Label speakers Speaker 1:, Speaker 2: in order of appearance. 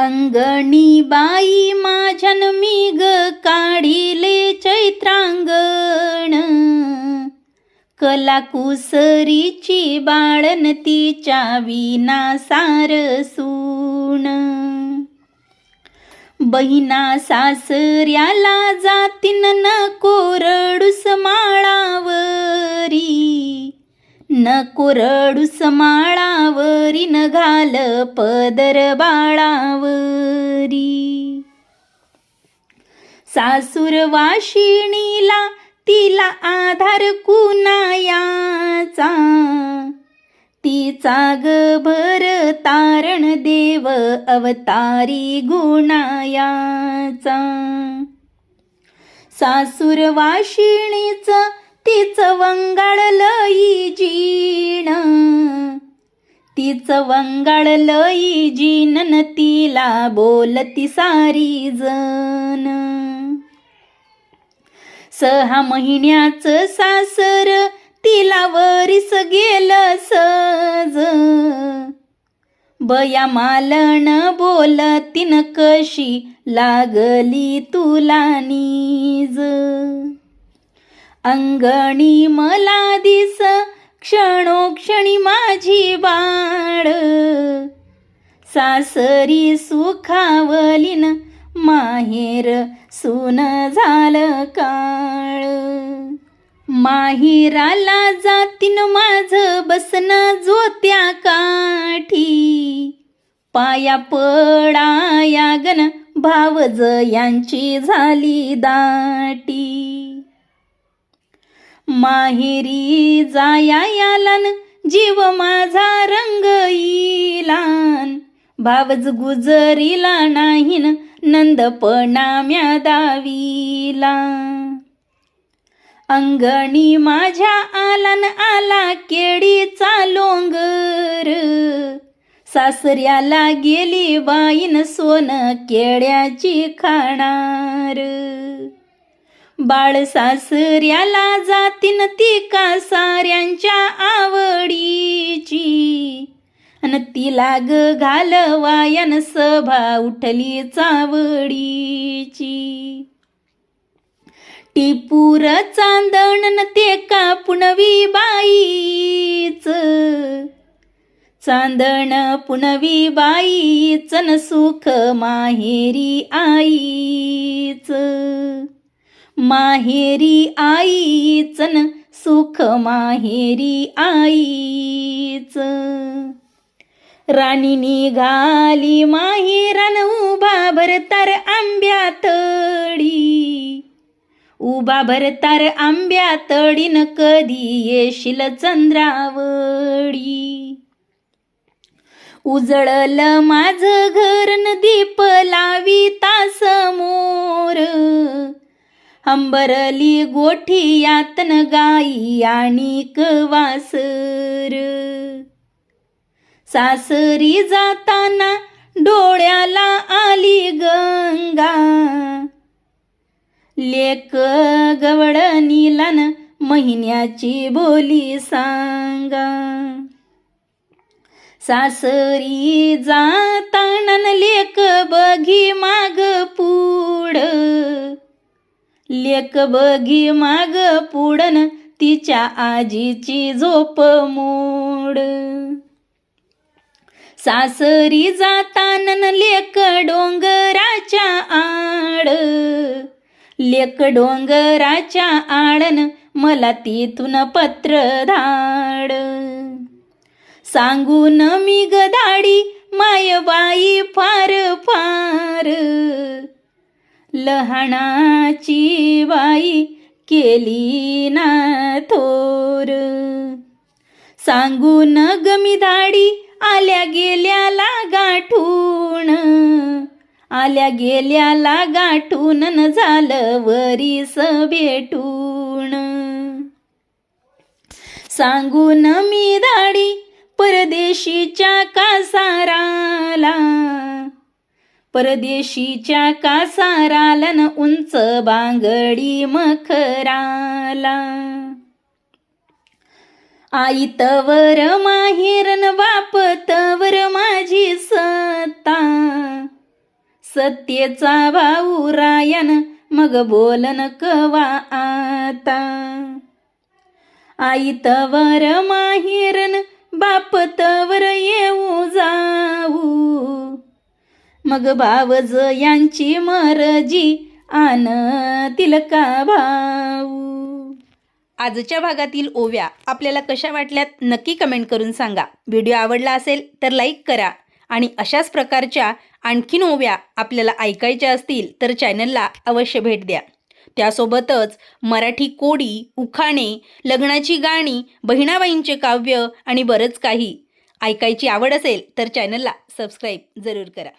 Speaker 1: अंगणी बाई माझ्यान मी ग काढिले चैत्रांगण. कलाकुसरीची बाळन तिच्या विना सार सून. बहिणा सासऱ्याला जातीन न कोरडूस माळावर. न कोरडूस माळावरी न घाल पदर बाळावरी. सासूर वाशिणीला तिला आधार कुनायाचा तिचा गभर तारण देव अवतारी गुणायाचा. सासूर वाशिणीचा तिचं वंगाळ लई जीण. तिचं वंगाळ लई जीनन तिला बोलती सारी जण. सहा महिन्याचं सासर तिला वरीस गेलं सज. बया मालन बोलतीन कशी लागली तुला नीज. अंगणी मला दिस क्षणोक्षणी माझी बाळ. सासरी सुखावलीन माहेर सुन झालं काळ. माहिराला जातीन माझ बसन जोत्या काठी. पाया पडाया गण भावज यांची झाली दाटी. माहेरी जाया यालान जीव माझा रंग इलान. भावज गुजरीला नाहीन नंदपणा म्या दावीला अंगणी माझ्या आलान आला केळीचा लोंगर. सासऱ्याला गेली बाईन सोन केळ्याची खाणार. बाळ सासऱ्याला जातीन ती का साऱ्यांच्या आवडीची? अन तिला ग घालवायन सभा उठली चावडीची. टिपूर चांदण ते का पुणवी बाईच. चांदण पुणवी बाईच न सुख माहेरी आईच. माहेरी आईच न सुख माहेरी आईच. राणी निघाली माहेरान उभा भरतार आंब्यातडी उभा भरतार आंब्या तडीन कधी येशील चंद्रावडी उजळलं माझ घर न दीप लावी समोर अंबरली गोठी यातन गाई आणि कवासर. सासरी जाताना डोळ्याला आली गंगा. लेक गवळ महिन्याची बोली सांगा. सासरी जाताना लेक बघी एक बघी माग पुडन तिच्या आजीची झोप मोड. सासरी जातानन लेक डोंगराच्या आड. लेक डोंगराच्या आडन मला तिथून पत्र धाड. सांगून मी गदाडी मायबाई फार फार. लहानाची बाई केली ना थोर. सांगून गमी दाडी आल्या गेल्याला गाठून. आल्या गेल्याला गाठून न झालं वरीस भेटून. सांगून मी दाडी परदेशीच्या कासाराला परदेशीच्या कासारालन उंच बांगडी मखराला. आई तवर माहेरन बाप तवर माझी सत्ता. सत्येचा भाऊ रायन मग बोलन कवा आता. आई तवर माहेरन बाप तवर येऊ जाऊ. मग भावज यांची मरजी आन तिलका भाऊ? आजच्या भागातील ओव्या आपल्याला कशा वाटल्यात नक्की कमेंट करून सांगा. व्हिडिओ आवडला असेल तर लाईक करा आणि अशाच प्रकारच्या आणखीन ओव्या आपल्याला ऐकायच्या असतील तर चॅनलला अवश्य भेट द्या. त्यासोबतच मराठी कोडी उखाणे लग्नाची गाणी बहिणाबाईंचे काव्य आणि बरंच काही ऐकायची आवड असेल तर चॅनलला सबस्क्राईब जरूर करा.